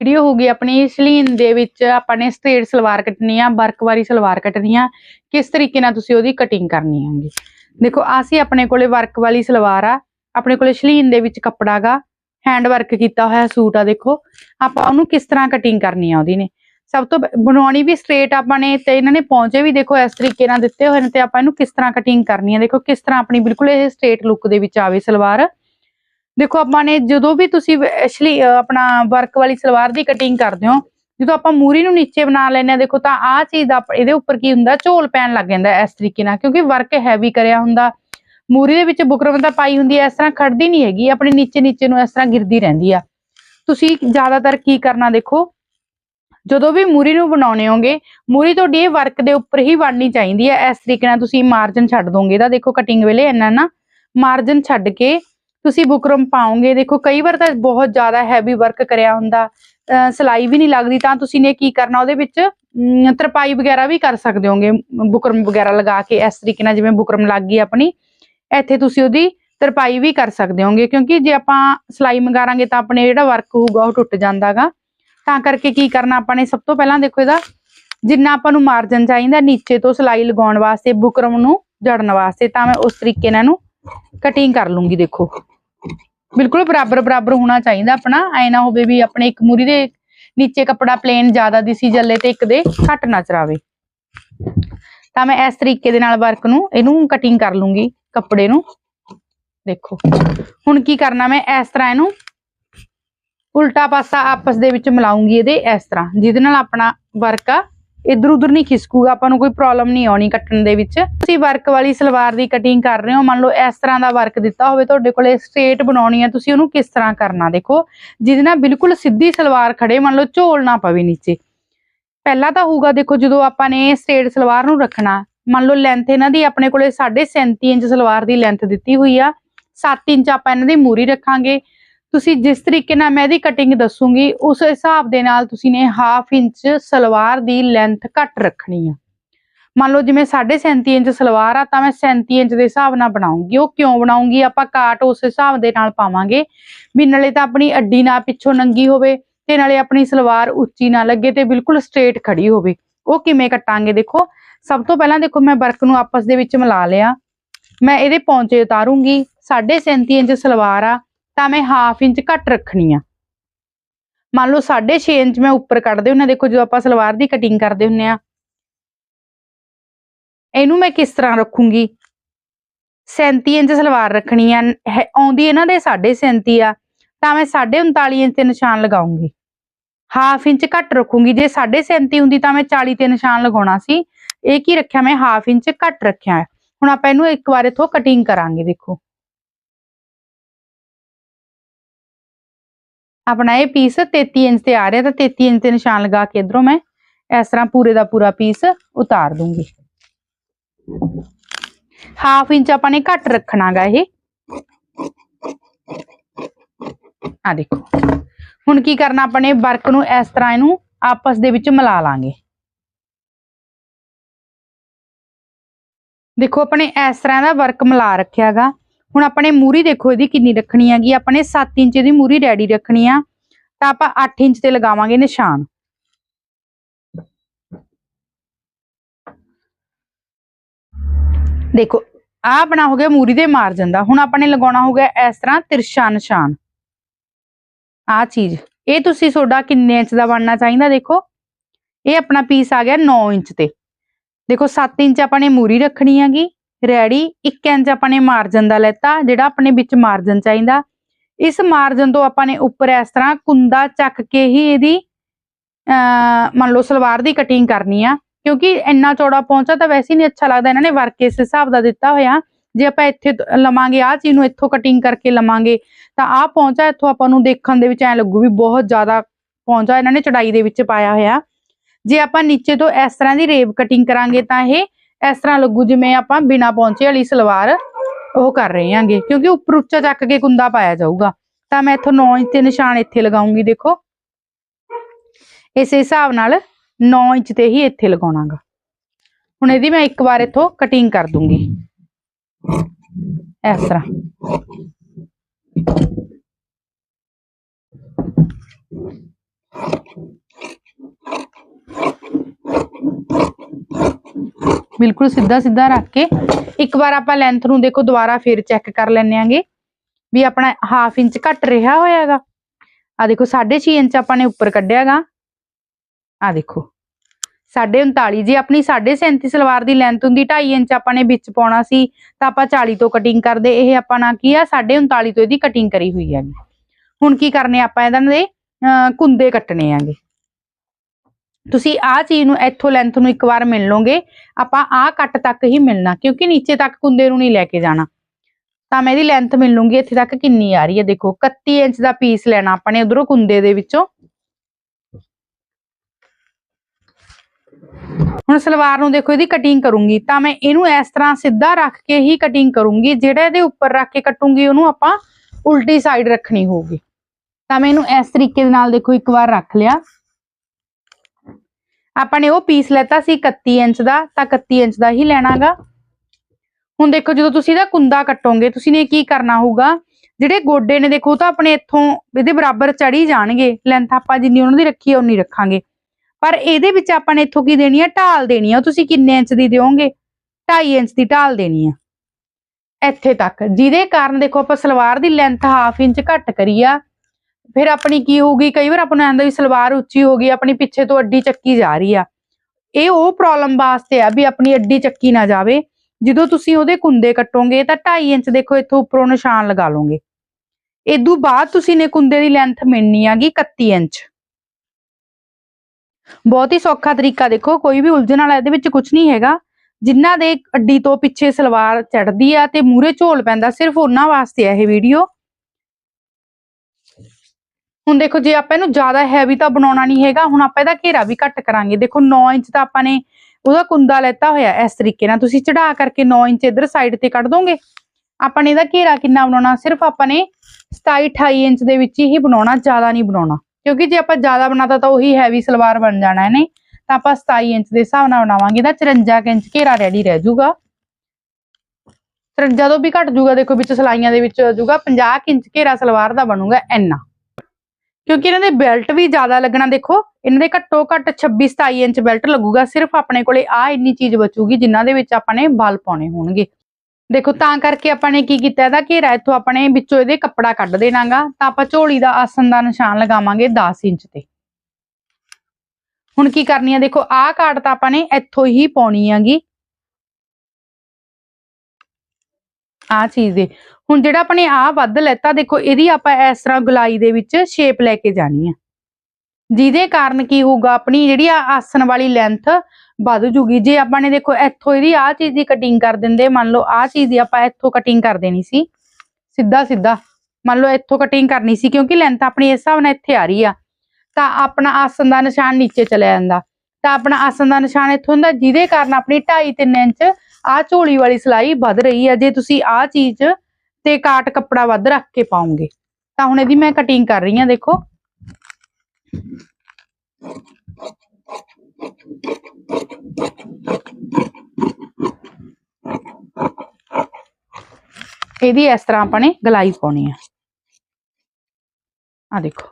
Video ਹੋਗੀ ਆਪਣੀ ਸਲੀਨ ਦੇ ਵਿੱਚ ਆਪਾਂ ਨੇ ਸਟ੍ਰੇਟ ਸਲਵਾਰ ਕੱਟਣੀ ਆ ਵਰਕ ਵਾਲੀ ਸਲਵਾਰ ਕੱਟਣੀ ਆ, ਕਿਸ ਤਰੀਕੇ ਨਾਲ ਤੁਸੀਂ ਉਹਦੀ ਕਟਿੰਗ ਕਰਨੀ ਹੈਗੀ। ਦੇਖੋ, ਆਹ ਸੀ ਆਪਣੇ ਕੋਲੇ ਵਰਕ ਵਾਲੀ ਸਲਵਾਰ ਆ, ਆਪਣੇ ਕੋਲੇ ਸਲੀਨ ਦੇ ਵਿੱਚ ਕੱਪੜਾ ਗਾ ਹੈਂਡ ਵਰਕ ਕੀਤਾ ਹੋਇਆ ਸੂਟ ਆ, ਦੇਖੋ, ਆਪਾਂ ਉਹਨੂੰ ਕਿਸ ਤਰ੍ਹਾਂ ਕਟਿੰਗ ਕਰਨੀ ਆ ਉਹਦੀ ਨੇ। ਸਭ ਤੋਂ ਬਣਾਉਣੀ ਵੀ ਸਟ੍ਰੇਟ ਆਪਾਂ ਨੇ ਤੇ ਇਹਨਾਂ ਨੇ ਪਹੁੰਚੇ ਵੀ ਦੇਖੋ ਇਸ ਤਰੀਕੇ ਨਾਲ ਦਿੱਤੇ ਹੋਏ ਨੇ ਤੇ ਆਪਾਂ ਇਹਨੂੰ ਕਿਸ ਤਰ੍ਹਾਂ ਕਟਿੰਗ ਕਰਨੀ ਆ, ਦੇਖੋ ਕਿਸ ਤਰ੍ਹਾਂ ਆਪਣੀ ਬਿਲਕੁਲ ਇਹ ਸਟ੍ਰੇਟ ਲੁੱਕ ਦੇ ਵਿੱਚ ਆਵੇ ਸਲਵਾਰ। ਦੇਖੋ ਆਪਾਂ ਨੇ ਜਦੋਂ ਵੀ ਤੁਸੀਂ ਐਕਚੁਅਲੀ ਆਪਣਾ ਵਰਕ ਵਾਲੀ ਸਲਵਾਰ ਦੀ ਕਟਿੰਗ ਕਰਦੇ ਹੋ, ਜਦੋਂ ਆਪਾਂ ਮੂਰੀ ਨੂੰ ਨੀਚੇ ਬਣਾ ਲੈਨੇ ਆ ਦੇਖੋ ਤਾਂ ਆਹ ਚੀਜ਼ ਦਾ ਇਹਦੇ ਉੱਪਰ ਕੀ ਹੁੰਦਾ, ਝੋਲ ਪੈਣ ਲੱਗ ਜਾਂਦਾ ਇਸ ਤਰੀਕੇ ਨਾਲ, ਕਿਉਂਕਿ ਵਰਕ ਹੈਵੀ ਕਰਿਆ ਹੁੰਦਾ। ਮੂਰੀ ਦੇ ਵਿੱਚ ਬੁਕਰਮ ਤਾਂ ਪਾਈ ਹੁੰਦੀ ਹੈ, ਇਸ ਤਰ੍ਹਾਂ ਖੜਦੀ ਨਹੀਂ ਹੈਗੀ, ਆਪਣੇ ਨੀਚੇ ਨੀਚੇ ਨੂੰ ਇਸ ਤਰ੍ਹਾਂ ਗਿਰਦੀ ਰਹਿੰਦੀ ਆ। ਤੁਸੀਂ ਜ਼ਿਆਦਾਤਰ ਕੀ ਕਰਨਾ ਦੇਖੋ, ਜਦੋਂ ਵੀ ਮੂਰੀ ਨੂੰ ਬਣਾਉਣੇ ਹੋਗੇ, ਮੂਰੀ ਤੁਹਾਡੀ ਇਹ ਵਰਕ ਦੇ ਉੱਪਰ ਹੀ ਬਣਨੀ ਚਾਹੀਦੀ ਹੈ, ਇਸ ਤਰੀਕੇ ਨਾਲ ਤੁਸੀਂ ਮਾਰਜਨ ਛੱਡ ਦੋਗੇ। ਇਹਦਾ ਦੇਖੋ ਕਟਿੰਗ ਵੇਲੇ ਇੰਨਾ ਨਾ ਮਾਰਜਨ ਛੱਡ ਕੇ ਤੁਸੀਂ ਬੁਕਰਮ ਪਾਓਗੇ, ਦੇਖੋ ਕਈ ਵਾਰ ਤਾਂ ਬਹੁਤ ਜ਼ਿਆਦਾ ਹੈਵੀ ਵਰਕ ਕਰਿਆ ਹੁੰਦਾ, ਅਹ ਸਿਲਾਈ ਵੀ ਨਹੀਂ ਲੱਗਦੀ, ਤਾਂ ਤੁਸੀਂ ਨੇ ਕੀ ਕਰਨਾ, ਉਹਦੇ ਵਿੱਚ ਤਰਪਾਈ ਵਗੈਰਾ ਵੀ ਕਰ ਸਕਦੇ ਹੋਗੇ ਬੁਕਰਮ ਵਗੈਰਾ ਲਗਾ ਕੇ, ਇਸ ਤਰੀਕੇ ਨਾਲ ਜਿਵੇਂ ਬੁਕਰਮ ਲੱਗ ਗਈ ਆਪਣੀ, ਇੱਥੇ ਤੁਸੀਂ ਉਹਦੀ ਤਰਪਾਈ ਵੀ ਕਰ ਸਕਦੇ ਹੋਗੇ, ਕਿਉਂਕਿ ਜੇ ਆਪਾਂ ਸਿਲਾਈ ਮੰਗਾਰਾਂਗੇ ਤਾਂ ਆਪਣੇ ਜਿਹੜਾ ਵਰਕ ਹੋਊਗਾ ਉਹ ਟੁੱਟ ਜਾਂਦਾਗਾ। ਤਾਂ ਕਰਕੇ ਕੀ ਕਰਨਾ ਆਪਾਂ ਨੇ, ਸਭ ਤੋਂ ਪਹਿਲਾਂ ਦੇਖੋ ਇਹਦਾ, ਜਿੰਨਾ ਆਪਾਂ ਨੂੰ ਮਾਰਜਨ ਚਾਹੀਦਾ ਨੀਚੇ ਤੋਂ ਸਿਲਾਈ ਲਗਾਉਣ ਵਾਸਤੇ ਬੁਕਰਮ ਨੂੰ ਜੜਨ ਵਾਸਤੇ, ਤਾਂ ਮੈਂ ਉਸ ਤਰੀਕੇ ਨਾਲ ਇਹਨੂੰ ਕਟਿੰਗ ਕਰ ਲੂੰਗੀ, ਦੇਖੋ। ਬਿਲਕੁਲ ਬਰਾਬਰ ਬਰਾਬਰ ਹੋਣਾ ਚਾਹੀਦਾ ਆਪਣਾ, ਐ ਨਾ ਹੋਵੇ ਵੀ ਆਪਣੇ ਇੱਕ ਮੂਰੀ ਦੇ ਨੀਚੇ ਕੱਪੜਾ ਪਲੇਨ ਜ਼ਿਆਦਾ ਦਿਸੀ ਜੱਲੇ ਤੇ ਇੱਕ ਦੇ ਘੱਟ ਨਾ ਚਰਾਵੇ। ਤਾਂ ਮੈਂ ਇਸ ਤਰੀਕੇ ਦੇ ਨਾਲ ਵਰਕ ਨੂੰ, ਇਹਨੂੰ ਕਟਿੰਗ ਕਰ ਲੂੰਗੀ ਕੱਪੜੇ ਨੂੰ। ਦੇਖੋ, ਹੁਣ ਕੀ ਕਰਨਾ ਮੈਂ ਇਸ ਤਰ੍ਹਾਂ ਇਹਨੂੰ ਉਲਟਾ ਪਾਸਾ ਆਪਸ ਦੇ ਵਿੱਚ ਮਿਲਾਉਂਗੀ ਇਹਦੇ ਇਸ ਤਰ੍ਹਾਂ, ਜਿਹਦੇ ਨਾਲ ਆਪਣਾ ਵਰਕ ਆ ਇਧਰ ਉਧਰ ਨਹੀਂ ਖਿਸਕੂਗਾ, ਆਪਾਂ ਨੂੰ ਕੋਈ ਪ੍ਰੋਬਲਮ ਨਹੀਂ ਆਉਣੀ ਕੱਟਣ ਦੇ ਵਿੱਚ। ਤੁਸੀਂ ਵਰਕ ਵਾਲੀ ਸਲਵਾਰ ਦੀ ਕਟਿੰਗ ਕਰ ਰਹੇ ਹੋ, ਮੰਨ ਲਓ ਇਸ ਤਰ੍ਹਾਂ ਦਾ ਵਰਕ ਦਿੱਤਾ ਹੋਵੇ, ਤੁਹਾਡੇ ਕੋਲੇ ਸਟ੍ਰੇਟ ਬਣਾਉਣੀ ਹੈ, ਤੁਸੀਂ ਉਹਨੂੰ ਕਿਸ ਤਰ੍ਹਾਂ ਕਰਨਾ? ਦੇਖੋ, ਜਿਹਦੇ ਨਾਲ ਬਿਲਕੁਲ ਸਿੱਧੀ ਸਲਵਾਰ ਖੜੇ ਮੰਨ ਲਓ ਝੋਲ ਨਾ ਪਵੇ ਨੀਚੇ। ਪਹਿਲਾਂ ਤਾਂ ਹੋਊਗਾ, ਦੇਖੋ ਜਦੋਂ ਆਪਾਂ ਨੇ ਸਟ੍ਰੇਟ ਸਲਵਾਰ ਨੂੰ ਰੱਖਣਾ, ਮੰਨ ਲਓ ਲੈਂਥ ਇਹਨਾਂ ਦੀ ਆਪਣੇ ਕੋਲੇ 37 ਇੰਚ ਸਲਵਾਰ ਦੀ ਲੈਂਥ ਦਿੱਤੀ ਹੋਈ ਆ 7 ਇੰਚ ਆਪਾਂ ਇਹਨਾਂ ਦੀ ਮੂਰੀ ਰੱਖਾਂਗੇ। ਤੁਸੀਂ ਜਿਸ ਤਰੀਕੇ ਨਾਲ ਮੈਂ ਇਹਦੀ ਕਟਿੰਗ ਦੱਸੂਗੀ, ਉਸ ਹਿਸਾਬ ਦੇ ਨਾਲ ਤੁਸੀਂ ਨੇ ਹਾਫ ਇੰਚ ਸਲਵਾਰ ਦੀ ਲੈਂਥ ਘੱਟ ਰੱਖਣੀ ਆ। ਮੰਨ ਲਓ ਜਿਵੇਂ 37 ਇੰਚ ਸਲਵਾਰ ਆ, ਤਾਂ ਮੈਂ 37 ਇੰਚ ਦੇ ਹਿਸਾਬ ਨਾਲ ਬਣਾਉਂਗੀ। ਉਹ ਕਿਉਂ ਬਣਾਉਂਗੀ? ਆਪਾਂ ਕਾਟ ਉਸ ਹਿਸਾਬ ਦੇ ਨਾਲ ਪਾਵਾਂਗੇ। ਵੀ ਨਾਲੇ ਤਾਂ ਆਪਣੀ ਅੱਡੀ ਨਾ ਪਿੱਛੋਂ ਨੰਗੀ ਹੋਵੇ ਤੇ ਨਾਲੇ ਆਪਣੀ ਸਲਵਾਰ ਉੱਚੀ ਨਾ ਲੱਗੇ ਤੇ ਬਿਲਕੁਲ ਸਟ੍ਰੇਟ ਖੜੀ ਹੋਵੇ। ਉਹ ਕਿਵੇਂ ਕੱਟਾਂਗੇ ਦੇਖੋ? ਸਭ ਤੋਂ ਪਹਿਲਾਂ ਦੇਖੋ ਮੈਂ ਵਰਕ ਨੂੰ ਆਪਸ ਦੇ ਵਿੱਚ ਮਿਲਾ ਲਿਆ। ਮੈਂ ਇਹਦੇ ਪੌਂਚੇ ਉਤਾਰੂੰਗੀ। 37 ਇੰਚ ਸਲਵਾਰ ਆ ਤਾਂ ਮੈਂ ਹਾਫ ਇੰਚ ਘੱਟ ਰੱਖਣੀ ਆ। ਮੰਨ ਲਓ 6.5 ਇੰਚ ਮੈਂ ਉੱਪਰ ਕੱਢਦੇ ਹੁੰਨੇ ਦੇਖੋ ਜਦੋਂ ਆਪਾਂ ਸਲਵਾਰ ਦੀ ਕਟਿੰਗ ਕਰਦੇ ਹੁੰਨੇ ਆ। ਇਹਨੂੰ ਮੈਂ ਕਿਸ ਤਰ੍ਹਾਂ ਰੱਖੂੰਗੀ? 37 ਇੰਚ ਸਲਵਾਰ ਰੱਖਣੀ ਆ। ਹੈ- ਆਉਂਦੀ ਇਹਨਾਂ ਦੇ 37 ਆ। ਤਾਂ ਮੈਂ 39.5 ਇੰਚ ਤੇ ਨਿਸ਼ਾਨ ਲਗਾਉਂਗੀ। ਹਾਫ ਇੰਚ ਘੱਟ ਰੱਖੂੰਗੀ। ਜੇ 37 ਹੁੰਦੀ ਤਾਂ ਮੈਂ 40 ਤੇ ਨਿਸ਼ਾਨ ਲਗਾਉਣਾ ਸੀ। ਇਹ ਕੀ ਰੱਖਿਆ? ਮੈਂ ਹਾਫ ਇੰਚ ਘੱਟ ਰੱਖਿਆ ਹੈ। ਹੁਣ ਆਪਾਂ ਇਹਨੂੰ ਇੱਕ ਵਾਰ ਇਥੋਂ ਕਟਿੰਗ ਕਰਾਂਗੇ, ਦੇਖੋ। ਆਪਣਾ ਇਹ ਪੀਸ 33 ਇੰਚ ਤੇ ਆ ਰਿਹਾ ਤਾਂ 33 ਇੰਚ ਤੇ ਨਿਸ਼ਾਨ ਲਗਾ ਕੇ ਇਧਰੋਂ ਮੈਂ ਇਸ ਤਰ੍ਹਾਂ ਪੂਰੇ ਦਾ ਪੂਰਾ ਪੀਸ ਉਤਾਰ ਦੂੰਗੀ। ਹਾਫ ਇੰਚ ਆਪਾਂ ਨੇ ਘੱਟ ਰੱਖਣਾਗਾ ਇਹ। ਆ ਦੇਖੋ। ਹੁਣ ਕੀ ਕਰਨਾ ਆਪਾਂ ਨੇ ਵਰਕ ਨੂੰ ਇਸ ਤਰ੍ਹਾਂ ਇਹਨੂੰ ਆਪਸ ਦੇ ਵਿੱਚ ਮਿਲਾ ਲਾਂਗੇ। ਦੇਖੋ ਆਪਣੇ ਇਸ ਤਰ੍ਹਾਂ ਦਾ ਵਰਕ ਮਿਲਾ ਰੱਖਿਆਗਾ। ਹੁਣ ਆਪਣੇ ਮੂਰੀ ਦੇਖੋ ਇਹਦੀ ਕਿੰਨੀ ਰੱਖਣੀ ਹੈਗੀ ਆਪਣੇ 7 ਇੰਚ ਦੀ ਮੂਰੀ ਰੈਡੀ ਰੱਖਣੀ ਆ, ਤਾਂ ਆਪਾਂ 8 ਇੰਚ ਤੇ ਲਗਾਵਾਂਗੇ ਨਿਸ਼ਾਨ। ਦੇਖੋ ਆ ਆਪਣਾ ਹੋ ਗਿਆ ਮੂਰੀ ਦੇ ਮਾਰਜਨ ਦਾ, ਹੁਣ ਆਪਾਂ ਨੇ ਲਗਾਉਣਾ ਹੋ ਗਿਆ ਇਸ ਤਰ੍ਹਾਂ ਤਿਰਛਾ ਨਿਸ਼ਾਨ। ਆ ਚੀਜ਼, ਇਹ ਤੁਸੀਂ ਤੁਹਾਡਾ ਕਿੰਨੇ ਇੰਚ ਦਾ ਬਣਨਾ ਚਾਹੀਦਾ ਦੇਖੋ? ਇਹ ਆਪਣਾ ਪੀਸ ਆ ਗਿਆ 9 ਇੰਚ ਤੇ। ਦੇਖੋ 7 ਇੰਚ ਆਪਾਂ ਨੇ ਮੂਰੀ ਰੱਖਣੀ ਹੈਗੀ। ਰੈਡੀ। 1 ਇੰਚ ਆਪਾਂ ਨੇ ਮਾਰਜਨ ਦਾ ਲੈਤਾ, ਜਿਹੜਾ ਆਪਣੇ ਵਿੱਚ ਮਾਰਜਨ ਚਾਹੀਦਾ। ਇਸ ਮਾਰਜਨ ਤੋਂ ਆਪਾਂ ਨੇ ਉੱਪਰ ਇਸ ਤਰ੍ਹਾਂ ਕੁੰਦਾ ਚੱਕ ਕੇ ਹੀ ਇਹਦੀ ਮੰਨ ਲਓ ਸਲਵਾਰ ਦੀ ਕਟਿੰਗ ਕਰਨੀ ਆ। ਕਿਉਂਕਿ ਇੰਨਾ ਚੌੜਾ ਪਹੁੰਚਾ ਤਾਂ ਵੈਸੇ ਨਹੀਂ ਅੱਛਾ ਲੱਗਦਾ, ਇਹਨਾਂ ਨੇ ਵਰਕ ਇਸ ਹਿਸਾਬ ਦਾ ਦਿੱਤਾ ਹੋਇਆ। ਜੇ ਆਪਾਂ ਇੱਥੇ ਲਵਾਂਗੇ ਆਹ ਚੀਜ਼ ਨੂੰ, ਇੱਥੋਂ ਕਟਿੰਗ ਕਰਕੇ ਲਵਾਂਗੇ, ਤਾਂ ਆਹ ਪਹੁੰਚਾ ਇੱਥੋਂ ਆਪਾਂ ਨੂੰ ਦੇਖਣ ਦੇ ਵਿੱਚ ਐ ਲੱਗੂ ਵੀ ਬਹੁਤ ਜ਼ਿਆਦਾ ਪਹੁੰਚਾ ਇਹਨਾਂ ਨੇ ਚੜਾਈ ਦੇ ਵਿੱਚ ਪਾਇਆ ਹੋਇਆ। ਜੇ ਆਪਾਂ ਨੀਚੇ ਤੋਂ ਇਸ ਤਰ੍ਹਾਂ ਦੀ ਰੇਵ ਕਟਿੰਗ ਕਰਾਂਗੇ ਤਾਂ ਇਹ ਇਸ ਤਰ੍ਹਾਂ ਲੱਗੂ ਜਿਵੇਂ ਆਪਾਂ ਬਿਨਾ ਪਹੁੰਚੇ ਵਾਲੀ ਸਲਵਾਰ ਉਹ ਕਰ ਰਹੇ ਹਾਂਗੇ, ਕਿਉਂਕਿ ਉੱਪਰ ਉੱਚਾ ਚੱਕ ਕੇ ਕੁੰਦਾ ਪਾਇਆ ਜਾਊਗਾ। ਤਾਂ ਮੈਂ ਇੱਥੋਂ 9 ਇੰਚ ਤੇ ਨਿਸ਼ਾਨ ਇੱਥੇ ਲਗਾਉਂਗੀ, ਦੇਖੋ। ਇਸੇ ਹਿਸਾਬ ਨਾਲ 9 ਇੰਚ ਤੇ ਹੀ ਇੱਥੇ ਲਗਾਉਣਾਗਾ। ਹੁਣ ਇਹਦੀ ਮੈਂ ਇੱਕ ਵਾਰ ਇੱਥੋਂ ਕਟਿੰਗ ਕਰ ਦੂੰਗੀ। ਇਸ ਤਰ੍ਹਾਂ। ਬਿਲਕੁਲ ਸਿੱਧਾ ਸਿੱਧਾ ਰੱਖ ਕੇ ਇੱਕ ਵਾਰ ਆਪਾਂ ਲੈਂਥ ਨੂੰ ਦੇਖੋ ਦੁਬਾਰਾ ਫੇਰ ਚੈੱਕ ਕਰ ਲੈਣੇ ਆਂਗੇ ਵੀ ਆਪਣਾ ਹਾਫ ਇੰਚ ਘੱਟ ਰਿਹਾ ਹੋਇਆਗਾ। ਆ ਦੇਖੋ 6.5 ਇੰਚ ਆਪਾਂ ਨੇ ਉੱਪਰ ਕੱਢਿਆਗਾ। ਆ ਦੇਖੋ 39.5 ਜੇ ਆਪਣੀ 37 ਸਲਵਾਰ ਦੀ ਲੈਂਥ ਹੁੰਦੀ 2.5 ਇੰਚ ਆਪਾਂ ਨੇ ਵਿੱਚ ਪਾਉਣਾ ਸੀ, ਤਾਂ ਆਪਾਂ 40 ਤੋਂ ਕਟਿੰਗ ਕਰਦੇ। ਇਹ ਆਪਾਂ ਨਾ ਕੀ ਆ 39.5 ਤੋਂ ਇਹਦੀ ਕਟਿੰਗ ਕਰੀ ਹੋਈ ਹੈਗੀ। ਹੁਣ ਕੀ ਕਰਨੇ ਆਪਾਂ ਇਹਨਾਂ ਦੇ, ਅਹ ਕੁੰਦੇ ਕੱਟਣੇ ਆਂਗੇ ਤੁਸੀਂ ਆਹ ਚੀਜ਼ ਨੂੰ ਇੱਥੋਂ ਲੈਂਥ ਨੂੰ ਇੱਕ ਵਾਰ ਮਿਲ ਲਓਗੇ, ਆਪਾਂ ਆਹ ਕੱਟ ਤੱਕ ਹੀ ਮਿਲਣਾ, ਕਿਉਂਕਿ ਨੀਚੇ ਤੱਕ ਕੁੰਦੇ ਨੂੰ ਨਹੀਂ ਲੈ ਕੇ ਜਾਣਾ। ਤਾਂ ਮੈਂ ਇਹਦੀ ਲੈਂਥ ਮਿਲ ਲੂੰਗੀ, ਇੱਥੇ ਤੱਕ ਕਿੰਨੀ ਆ ਰਹੀ ਹੈ? ਦੇਖੋ 31 ਇੰਚ ਦਾ ਪੀਸ ਲੈਣਾ ਆਪਾਂ ਨੇ ਉਧਰੋਂ ਕੁੰਦੇ ਦੇ ਵਿੱਚੋਂ। ਹੁਣ ਸਲਵਾਰ ਨੂੰ ਦੇਖੋ, ਇਹਦੀ ਕਟਿੰਗ ਕਰੂੰਗੀ, ਤਾਂ ਮੈਂ ਇਹਨੂੰ ਇਸ ਤਰ੍ਹਾਂ ਸਿੱਧਾ ਰੱਖ ਕੇ ਹੀ ਕਟਿੰਗ ਕਰੂੰਗੀ, ਜਿਹੜਾ ਇਹਦੇ ਉੱਪਰ ਰੱਖ ਕੇ ਕੱਟੂੰਗੀ, ਉਹਨੂੰ ਆਪਾਂ ਉਲਟੀ ਸਾਈਡ ਰੱਖਣੀ ਹੋਊਗੀ। ਤਾਂ ਮੈਂ ਇਹਨੂੰ ਇਸ ਤਰੀਕੇ ਦੇ ਨਾਲ ਦੇਖੋ, ਇੱਕ ਵਾਰ ਰੱਖ ਲਿਆ। ਆਪਾਂ ਨੇ ਉਹ ਪੀਸ ਲੈਤਾ ਸੀ 31 ਇੰਚ ਦਾ, ਤਾਂ 31 ਇੰਚ ਦਾ ਹੀ ਲੈਣਾਗਾ। ਹੁਣ ਦੇਖੋ, ਜਦੋਂ ਤੁਸੀਂ ਇਹਦਾ ਕੁੰਦਾ ਕੱਟੋਗੇ, ਤੁਸੀਂ ਨੇ ਕੀ ਕਰਨਾ ਹੋਊਗਾ? ਜਿਹੜੇ ਗੋਡੇ ਨੇ, ਦੇਖੋ ਤਾਂ ਆਪਣੇ ਇੱਥੋਂ ਇਹਦੇ ਬਰਾਬਰ ਚੜੀ ਜਾਣਗੇ। ਲੈਂਥ ਆਪਾਂ ਜਿੰਨੀ ਉਹਨਾਂ ਦੀ ਰੱਖੀ ਹੈ ਉਨੀ ਰੱਖਾਂਗੇ। ਪਰ ਇਹਦੇ ਵਿੱਚ ਆਪਾਂ ਨੇ ਇੱਥੋਂ ਕੀ ਦੇਣੀ ਆ? ਢਾਲ ਦੇਣੀ ਆ। ਉਹ ਤੁਸੀਂ ਕਿੰਨੇ ਇੰਚ ਦੀ ਦਿਓਗੇ? 2.5 ਇੰਚ ਦੀ ਢਾਲ ਦੇਣੀ ਆ। ਇੱਥੇ ਤੱਕ। ਜਿਹਦੇ ਕਾਰਨ, ਦੇਖੋ, ਆਪਾਂ ਸਲਵਾਰ ਦੀ ਲੈਂਥ ਹਾਫ ਇੰਚ ਘੱਟ ਕਰੀ ਆ। ਫਿਰ ਆਪਣੀ ਕੀ ਹੋਊਗੀ? ਕਈ ਵਾਰ ਆਪਾਂ ਨੂੰ ਆਂਦਾ ਵੀ ਸਲਵਾਰ ਉੱਚੀ ਹੋ ਗਈ, ਆਪਣੀ ਪਿੱਛੇ ਤੋਂ ਅੱਡੀ ਚੱਕੀ ਜਾ ਰਹੀ ਆ। ਇਹ ਉਹ ਪ੍ਰੋਬਲਮ ਵਾਸਤੇ ਆ ਵੀ ਆਪਣੀ ਅੱਡੀ ਚੱਕੀ ਨਾ ਜਾਵੇ। ਜਦੋਂ ਤੁਸੀਂ ਉਹਦੇ ਕੁੰਦੇ ਕੱਟੋਗੇ ਤਾਂ 2.5 ਇੰਚ ਦੇਖੋ ਇੱਥੋਂ ਉੱਪਰੋਂ ਨਿਸ਼ਾਨ ਲਗਾ ਲਓਗੇ। ਇਦੋਂ ਬਾਅਦ ਤੁਸੀਂ ਨੇ ਕੁੰਦੇ ਦੀ ਲੈਂਥ ਮਿਲਣੀ ਆਗੀ 31 ਇੰਚ। ਬਹੁਤ ਹੀ ਸੌਖਾ ਤਰੀਕਾ ਦੇਖੋ, ਕੋਈ ਵੀ ਉਲਝਣ ਵਾਲਾ ਇਹਦੇ ਵਿੱਚ ਕੁਝ ਨਹੀਂ ਹੈਗਾ। ਜਿਨ੍ਹਾਂ ਦੇ ਅੱਡੀ ਤੋਂ ਪਿੱਛੇ ਸਲਵਾਰ ਚੜਦੀ ਆ ਤੇ ਮੂਰੇ ਝੋਲ ਪੈਂਦਾ, ਸਿਰਫ ਉਹਨਾਂ ਵਾਸਤੇ ਆ ਇਹ ਵੀਡੀਓ ਹੁਣ ਦੇਖੋ, ਜੇ ਆਪਾਂ ਇਹਨੂੰ ਜ਼ਿਆਦਾ ਹੈਵੀ ਤਾਂ ਬਣਾਉਣਾ ਨਹੀਂ ਹੈਗਾ, ਹੁਣ ਆਪਾਂ ਇਹਦਾ ਘੇਰਾ ਵੀ ਘੱਟ ਕਰਾਂਗੇ। ਦੇਖੋ 9 ਇੰਚ ਤਾਂ ਆਪਾਂ ਨੇ ਉਹਦਾ ਕੁੰਦਾ ਲੈਤਾ ਹੋਇਆ ਇਸ ਤਰੀਕੇ ਨਾਲ। ਤੁਸੀਂ ਚੜਾ ਕਰਕੇ 9 ਇੰਚ ਇਧਰ ਸਾਈਡ ਤੇ ਕੱਢ ਦੋਗੇ। ਆਪਾਂ ਨੇ ਇਹਦਾ ਘੇਰਾ ਕਿੰਨਾ ਬਣਾਉਣਾ? ਸਿਰਫ ਆਪਾਂ ਨੇ 27 28 ਇੰਚ ਦੇ ਵਿੱਚ ਹੀ ਬਣਾਉਣਾ, ਜ਼ਿਆਦਾ ਨਹੀਂ ਬਣਾਉਣਾ। ਕਿਉਂਕਿ ਜੇ ਆਪਾਂ ਜ਼ਿਆਦਾ ਬਣਾਤਾ ਤਾਂ ਉਹੀ ਹੈਵੀ ਸਲਵਾਰ ਬਣ ਜਾਣਾ ਇਹਨੇ। ਤਾਂ ਆਪਾਂ 27 ਇੰਚ ਦੇ ਹਿਸਾਬ ਨਾਲ ਬਣਾਵਾਂਗੇ। ਇਹਦਾ 54 ਇੰਚ ਘੇਰਾ ਰੈਡੀ ਰਹਿ ਜਾਊਗਾ। 53 ਤੋਂ ਵੀ ਘਟ ਜਾਊਗਾ। ਦੇਖੋ, ਵਿੱਚ ਸਲਾਈਆਂ ਦੇ ਵਿੱਚ ਆ ਜਾਊਗਾ। 50 ਇੰਚ ਘੇਰਾ ਸਲਵਾਰ ਦਾ ਬਣੂਗਾ ਇੰਨਾ। ਕਿਉਂਕਿ ਇਹਨਾਂ ਦੇ ਬੈਲਟ ਵੀ ਜ਼ਿਆਦਾ ਲੱਗਣਾ ਦੇਖੋ, ਇਹਨਾਂ ਦੇ ਘੱਟੋ ਘੱਟ 26 27 ਇੰਚ ਬੈਲਟ ਲੱਗੂਗਾ, ਸਿਰਫ ਆਪਣੇ ਕੋਲੇ ਆ ਇੰਨੀ ਚੀਜ਼ ਬਚੂਗੀ ਜਿਨ੍ਹਾਂ ਦੇ ਵਿੱਚ ਆਪਾਂ ਨੇ ਬਲ ਪਾਉਣੇ ਹੋਣਗੇ। ਦੇਖੋ, ਤਾਂ ਕਰਕੇ ਆਪਾਂ ਨੇ ਕੀ ਕੀਤਾ ਇਹਦਾ ਘੇਰਾ ਇੱਥੋਂ ਆਪਣੇ ਵਿੱਚੋਂ ਇਹਦੇ ਕੱਪੜਾ ਕੱਢ ਦੇਣਾਗਾ, ਤਾਂ ਆਪਾਂ ਝੋਲੀ ਦਾ ਆਸਨ ਦਾ ਨਿਸ਼ਾਨ ਲਗਾਵਾਂਗੇ 10 ਇੰਚ ਤੇ। ਹੁਣ ਕੀ ਕਰਨੀ ਆ, ਦੇਖੋ, ਆਹ ਕਾਟ ਤਾਂ ਆਪਾਂ ਨੇ ਇੱਥੋਂ ਹੀ ਪਾਉਣੀ ਆਗੀ। ਆ ਚੀਜ਼ ਦੇ ਹੁਣ ਜਿਹੜਾ ਆਪਣੇ ਆ ਵੱਧ ਲੈਤਾ, ਦੇਖੋ, ਇਹਦੀ ਆਪਾਂ ਇਸ ਤਰ੍ਹਾਂ ਗੁਲਾਈ ਦੇ ਵਿੱਚ ਸ਼ੇਪ ਲੈ ਕੇ ਜਾਣੀ ਆ। ਜਿਹਦੇ ਕਾਰਨ ਕੀ ਹੋਊਗਾ, ਆਪਣੀ ਜਿਹੜੀ ਆ ਆਸਨ ਵਾਲੀ ਲੈਂਥ ਵੱਧ ਜੂਗੀ। ਜੇ ਆਪਾਂ ਨੇ ਦੇਖੋ, ਇੱਥੋਂ ਇਹਦੀ ਆ ਚੀਜ਼ ਦੀ ਕਟਿੰਗ ਕਰ ਦਿੰਦੇ, ਮੰਨ ਲਓ ਆ ਚੀਜ਼ ਦੀ ਆਪਾਂ ਇੱਥੋਂ ਕਟਿੰਗ ਕਰ ਦੇਣੀ ਸੀ। ਸਿੱਧਾ ਸਿੱਧਾ। ਮੰਨ ਲਓ ਇੱਥੋਂ ਕਟਿੰਗ ਕਰਨੀ ਸੀ, ਕਿਉਂਕਿ ਲੈਂਥ ਆਪਣੀ ਇਸ ਹਿਸਾਬ ਨਾਲ ਇੱਥੇ ਆ ਰਹੀ ਆ। ਤਾਂ ਆਪਣਾ ਆਸਨ ਦਾ ਨਿਸ਼ਾਨ ਨੀਚੇ ਚਲਾ ਜਾਂਦਾ। ਤਾਂ ਆਪਣਾ ਆਸਨ ਦਾ ਨਿਸ਼ਾਨ ਇੱਥੋਂ ਹੁੰਦਾ, ਜਿਹਦੇ ਕਾਰਨ ਆਪਣੀ 2.5 3 ਇੰਚ ਆ ਝੋਲੀ ਵਾਲੀ ਸਲਾਈ ਵੱਧ ਰਹੀ ਆ ਜੇ ਤੁਸੀਂ ਆ ਚੀਜ਼ ਤੇ ਕਾਟ ਕੱਪੜਾ ਵੱਧ ਰੱਖ ਕੇ ਪਾਉਂਗੇ ਤਾਂ ਹੁਣ ਇਹਦੀ ਮੈਂ ਕਟਿੰਗ ਕਰ ਰਹੀ ਆ ਦੇਖੋ ਇਹਦੀ ਇਸ ਤਰ੍ਹਾਂ ਆਪਾਂ ਨੇ ਗਲਾਈ ਪਾਉਣੀ ਆ ਆ ਦੇਖੋ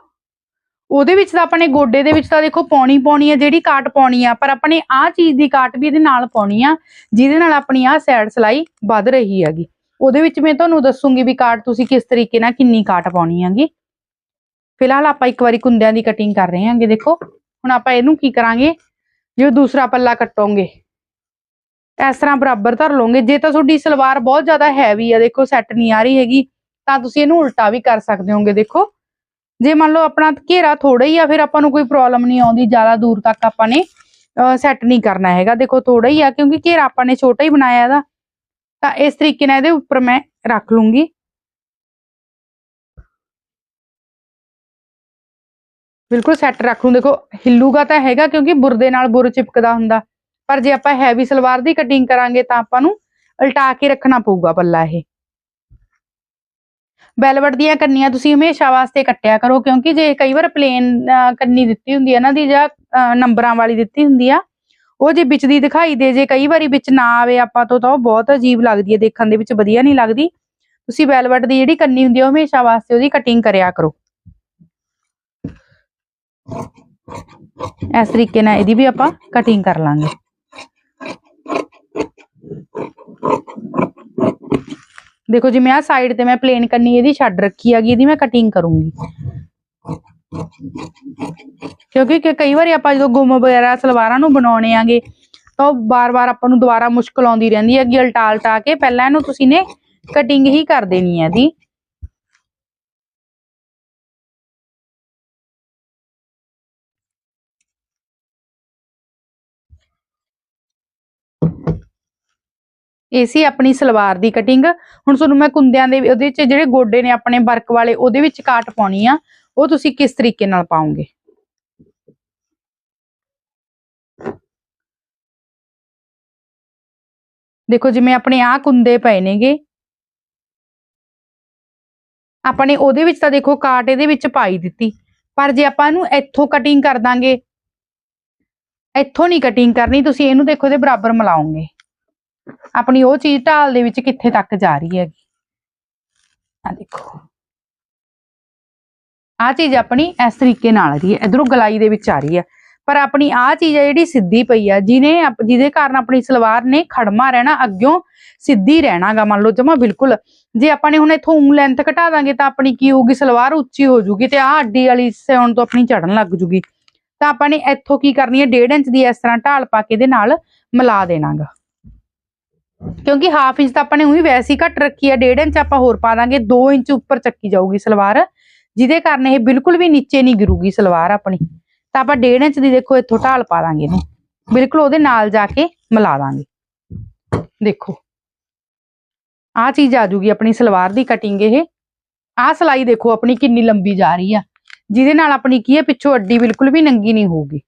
ਉਹਦੇ ਵਿੱਚ ਤਾਂ ਆਪਣੇ ਗੋਡੇ ਦੇ ਵਿੱਚ ਤਾਂ ਦੇਖੋ ਪਾਉਣੀ ਪਾਉਣੀ ਆ, ਜਿਹੜੀ ਕਾਟ ਪਾਉਣੀ ਆ, ਪਰ ਆਪਣੇ ਆਹ ਚੀਜ਼ ਦੀ ਕਾਟ ਵੀ ਇਹਦੇ ਨਾਲ ਪਾਉਣੀ ਆ, ਜਿਹਦੇ ਨਾਲ ਆਪਣੀ ਆਹ ਸਾਈਡ ਸਲਾਈ ਵੱਧ ਰਹੀ ਹੈਗੀ। ਉਹਦੇ ਵਿੱਚ ਮੈਂ ਤੁਹਾਨੂੰ ਦੱਸੂਗੀ ਵੀ ਕਾਟ ਤੁਸੀਂ ਕਿਸ ਤਰੀਕੇ ਨਾਲ ਕਿੰਨੀ ਕਾਟ ਪਾਉਣੀ ਹੈਗੀ। ਫਿਲਹਾਲ ਆਪਾਂ ਇੱਕ ਵਾਰੀ ਕੁੰਦਿਆਂ ਦੀ ਕਟਿੰਗ ਕਰ ਰਹੇ ਹਾਂਗੇ, ਦੇਖੋ। ਹੁਣ ਆਪਾਂ ਇਹਨੂੰ ਕੀ ਕਰਾਂਗੇ? ਜੇ ਦੂਸਰਾ ਪੱਲਾ ਕੱਟੋਗੇ, ਇਸ ਤਰ੍ਹਾਂ ਬਰਾਬਰ ਧਰ ਲਓਗੇ। ਜੇ ਤਾਂ ਤੁਹਾਡੀ ਸਲਵਾਰ ਬਹੁਤ ਜ਼ਿਆਦਾ ਹੈਵੀ ਆ, ਦੇਖੋ ਸੈੱਟ ਨਹੀਂ ਆ ਰਹੀ ਹੈਗੀ, ਤਾਂ ਤੁਸੀਂ ਇਹਨੂੰ ਉਲਟਾ ਵੀ ਕਰ ਸਕਦੇ ਹੋਗੇ, ਦੇਖੋ। ਜੇ ਮੰਨ ਲਓ ਆਪਣਾ ਘੇਰਾ ਥੋੜਾ ਹੀ ਆ, ਫਿਰ ਆਪਾਂ ਨੂੰ ਕੋਈ ਪ੍ਰੋਬਲਮ ਨਹੀਂ ਆਉਂਦੀ, ਜ਼ਿਆਦਾ ਦੂਰ ਤੱਕ ਆਪਾਂ ਨੇ ਸੈੱਟ ਨਹੀਂ ਕਰਨਾ ਹੈਗਾ। ਦੇਖੋ ਥੋੜਾ ਹੀ ਆ, ਕਿਉਂਕਿ ਘੇਰਾ ਆਪਾਂ ਨੇ ਛੋਟਾ ਹੀ ਬਣਾਇਆ ਇਹਦਾ। ਤਾਂ ਇਸ ਤਰੀਕੇ ਨਾਲ ਇਹਦੇ ਉੱਪਰ ਮੈਂ ਰੱਖ ਲੂੰਗੀ। ਬਿਲਕੁਲ ਸੈੱਟ ਰੱਖ ਲੂੰ। ਦੇਖੋ, ਹਿੱਲੂਗਾ ਤਾਂ ਹੈਗਾ, ਕਿਉਂਕਿ ਬੁਰਦੇ ਨਾਲ ਬੁਰ ਚਿਪਕਦਾ ਹੁੰਦਾ। ਪਰ ਜੇ ਆਪਾਂ ਹੈਵੀ ਸਲਵਾਰ ਦੀ ਕਟਿੰਗ ਕਰਾਂਗੇ, ਤਾਂ ਆਪਾਂ ਨੂੰ ਉਲਟਾ ਕੇ ਰੱਖਣਾ ਪਊਗਾ ਪੱਲਾ ਇਹ। ਵੈਲਵਟ ਦੀਆਂ ਕੰਨੀਆਂ ਤੁਸੀਂ ਹਮੇਸ਼ਾ ਵਾਸਤੇ ਕੱਟਿਆ ਕਰੋ, ਕਿਉਂਕਿ ਜੇ ਕਈ ਵਾਰ ਪਲੇਨ ਕੰਨੀ ਦਿੱਤੀ ਹੁੰਦੀ ਹੈ ਇਹਨਾਂ ਦੀ ਜਾਂ ਨੰਬਰਾਂ ਵਾਲੀ ਦਿੱਤੀ ਹੁੰਦੀ ਆ, ਉਹ ਜੇ ਵਿੱਚ ਦੀ ਦਿਖਾਈ ਦੇ, ਜੇ ਕਈ ਵਾਰੀ ਵਿੱਚ ਨਾ ਆਵੇ ਆਪਾਂ ਤੋਂ, ਤਾਂ ਉਹ ਬਹੁਤ ਅਜੀਬ ਲੱਗਦੀ ਹੈ, ਦੇਖਣ ਦੇ ਵਿੱਚ ਵਧੀਆ ਨਹੀਂ ਲੱਗਦੀ। ਤੁਸੀਂ ਵੈਲਵਟ ਦੀ ਜਿਹੜੀ ਕੰਨੀ ਹੁੰਦੀ ਹੈ ਹਮੇਸ਼ਾ ਵਾਸਤੇ ਉਹਦੀ ਕਟਿੰਗ ਕਰਿਆ ਕਰੋ। ਇਸ ਤਰੀਕੇ ਨਾਲ ਇਹਦੀ ਵੀ ਆਪਾਂ ਕਟਿੰਗ ਕਰ ਲਾਂਗੇ। ਦੇਖੋ ਜਿਵੇਂ ਆ ਸਾਈਡ ਤੇ ਮੈਂ ਪਲੇਨ ਕੰਨੀ ਇਹਦੀ ਛੱਡ ਰੱਖੀ ਹੈਗੀ, ਇਹਦੀ ਮੈਂ ਕਟਿੰਗ ਕਰੂੰਗੀ। ਕਿਉਂਕਿ ਕਿ ਕਈ ਵਾਰੀ ਆਪਾਂ ਜਦੋਂ ਗੁੰਮ ਵਗੈਰਾ ਸਲਵਾਰਾਂ ਨੂੰ ਬਣਾਉਣੇ ਆਂਗੇ, ਤਾਂ ਉਹ ਬਾਰ-ਬਾਰ ਆਪਾਂ ਨੂੰ ਦੁਬਾਰਾ ਮੁਸ਼ਕਲ ਆਉਂਦੀ ਰਹਿੰਦੀ ਹੈਗੀ ਅਲਟਾ ਉਲਟਾ ਕੇ, ਪਹਿਲਾਂ ਇਹਨੂੰ ਤੁਸੀਂ ਨੇ ਕਟਿੰਗ ਹੀ ਕਰ ਦੇਣੀ ਹੈ ਇਹਦੀ। ਇਹ ਸੀ ਆਪਣੀ ਸਲਵਾਰ ਦੀ ਕਟਿੰਗ ਹੁਣ ਤੁਹਾਨੂੰ ਮੈਂ ਕੁੰਦਿਆਂ ਦੇ ਉਹਦੇ ਚ ਜਿਹੜੇ ਗੋਡੇ ਨੇ ਆਪਣੇ ਵਰਕ ਵਾਲੇ, ਉਹਦੇ ਵਿੱਚ ਕਾਟ ਪਾਉਣੀ ਆ। ਉਹ ਤੁਸੀਂ ਕਿਸ ਤਰੀਕੇ ਨਾਲ ਪਾਉਂਗੇ ਦੇਖੋ, ਜਿਵੇਂ ਆਪਣੇ ਆ ਕੁੰਦੇ ਪਏ ਨੇਗੇ। ਆਪਾਂ ਨੇ ਉਹਦੇ ਵਿੱਚ ਤਾਂ ਦੇਖੋ ਕਾਟ ਇਹਦੇ ਵਿੱਚ ਪਾਈ ਦਿੱਤੀ। ਪਰ ਜੇ ਆਪਾਂ ਇਹਨੂੰ ਇੱਥੋਂ ਕਟਿੰਗ ਕਰ ਦਾਂਗੇ, ਇੱਥੋਂ ਨਹੀਂ ਕਟਿੰਗ ਕਰਨੀ, ਤੁਸੀਂ ਇਹਨੂੰ ਦੇਖੋ ਇਹਦੇ ਬਰਾਬਰ ਮਿਲਾਓਗੇ। ਆਪਣੀ ਉਹ ਚੀਜ਼ ਢਾਲ ਦੇ ਵਿੱਚ ਕਿੱਥੇ ਤੱਕ ਜਾ ਰਹੀ ਹੈਗੀ? ਆ ਦੇਖੋ। ਆ ਚੀਜ਼ ਆਪਣੀ ਇਸ ਤਰੀਕੇ ਨਾਲ ਆ ਰਹੀ ਹੈ, ਇਧਰੋਂ ਗਲਾਈ ਦੇ ਵਿੱਚ ਆ ਰਹੀ ਹੈ। ਪਰ ਆਪਣੀ ਆ ਚੀਜ਼ ਆ ਜਿਹੜੀ ਸਿੱਧੀ ਪਈ ਆ, ਜਿਹਨੇ ਜਿਹਦੇ ਕਾਰਨ ਆਪਣੀ ਸਲਵਾਰ ਨੇ ਖੜਮਾ ਰਹਿਣਾ, ਅੱਗਿਓਂ ਸਿੱਧੀ ਰਹਿਣਾਗਾ, ਮੰਨ ਲਓ ਜਮਾ ਬਿਲਕੁਲ। ਜੇ ਆਪਾਂ ਨੇ ਹੁਣ ਇਥੋਂ ਊਂ ਲੈਂਥ ਘਟਾ ਦਾਂਗੇ ਤਾਂ ਆਪਣੀ ਕੀ ਹੋਊਗੀ, ਸਲਵਾਰ ਉੱਚੀ ਹੋ ਜੂਗੀ ਤੇ ਆ ਅੱਡੀ ਵਾਲੀ ਸਿਉਣ ਤੋਂ ਆਪਣੀ ਚੜਨ ਲੱਗ ਜੂਗੀ। ਤਾਂ ਆਪਾਂ ਨੇ ਇੱਥੋਂ ਕੀ ਕਰਨੀ ਹੈ 1.5 ਇੰਚ ਦੀ ਇਸ ਤਰ੍ਹਾਂ ਢਾਲ ਪਾ ਕੇ ਇਹਦੇ ਨਾਲ ਮਿਲਾ ਦੇਣਾਗਾ। ਕਿਉਂਕਿ ਹਾਫ ਇੰਚ ਤਾਂ ਆਪਾਂ ਨੇ ਉਹੀ ਵੈਸੀ ਘੱਟ ਰੱਖੀ ਹੈ 1.5 ਇੰਚ ਆਪਾਂ ਹੋਰ ਪਾ ਦਾਂਗੇ 2 ਇੰਚ ਉੱਪਰ ਚੱਕੀ ਜਾਊਗੀ ਸਲਵਾਰ, ਜਿਹਦੇ ਕਾਰਨ ਇਹ ਬਿਲਕੁਲ ਵੀ ਨੀਚੇ ਨਹੀਂ ਗਿਰੂਗੀ ਸਲਵਾਰ ਆਪਣੀ। ਤਾਂ ਆਪਾਂ 1.5 ਇੰਚ ਦੀ ਦੇਖੋ ਇੱਥੋਂ ਢਾਲ ਪਾ ਦਾਂਗੇ ਇਹਨੂੰ। ਬਿਲਕੁਲ ਉਹਦੇ ਨਾਲ ਜਾ ਕੇ ਮਿਲਾ ਦਾਂਗੇ। ਦੇਖੋ। ਆਹ ਚੀਜ਼ ਆ ਜੂਗੀ ਆਪਣੀ ਸਲਵਾਰ ਦੀ ਕਟਿੰਗ ਇਹ। ਆਹ ਸਲਾਈ ਦੇਖੋ ਆਪਣੀ ਕਿੰਨੀ ਲੰਬੀ ਜਾ ਰਹੀ ਆ। ਜਿਹਦੇ ਨਾਲ ਆਪਣੀ ਕੀ ਹੈ ਪਿੱਛੋਂ ਅੱਡੀ ਬਿਲਕੁਲ ਵੀ ਨੰਗੀ ਨਹੀਂ ਹੋਊਗੀ।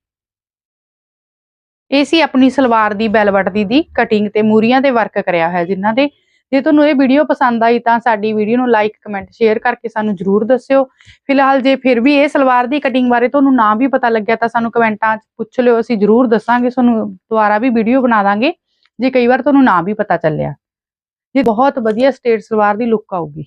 ਇਹ ਸੀ ਆਪਣੀ ਸਲਵਾਰ ਦੀ ਬੈਲਵਟ ਦੀ ਦੀ ਕਟਿੰਗ ਤੇ ਮੂਰੀਆਂ ਤੇ ਵਰਕ ਕਰਿਆ ਹੋਇਆ ਜਿਨ੍ਹਾਂ ਦੇ। ਜੇ ਤੁਹਾਨੂੰ ਇਹ ਵੀਡੀਓ ਪਸੰਦ ਆਈ ਤਾਂ ਸਾਡੀ ਵੀਡੀਓ ਨੂੰ ਲਾਈਕ ਕਮੈਂਟ ਸ਼ੇਅਰ ਕਰਕੇ ਸਾਨੂੰ ਜਰੂਰ ਦੱਸਿਓ। ਫਿਲਹਾਲ ਜੇ ਫਿਰ ਵੀ ਇਹ ਸਲਵਾਰ ਦੀ ਕਟਿੰਗ ਬਾਰੇ ਤੁਹਾਨੂੰ ਨਾ ਵੀ ਪਤਾ ਲੱਗਿਆ ਤਾਂ ਸਾਨੂੰ ਕਮੈਂਟਾਂ 'ਚ ਪੁੱਛ ਲਿਓ। ਅਸੀਂ ਜਰੂਰ ਦੱਸਾਂਗੇ, ਤੁਹਾਨੂੰ ਦੁਬਾਰਾ ਵੀ ਵੀਡੀਓ ਬਣਾ ਦਾਂਗੇ। ਜੇ ਕਈ ਵਾਰ ਤੁਹਾਨੂੰ ਨਾ ਵੀ ਪਤਾ ਚੱਲਿਆ। ਜੇ ਬਹੁਤ ਵਧੀਆ ਸਟੇਟ ਸਲਵਾਰ ਦੀ ਲੁੱਕ ਆਊਗੀ।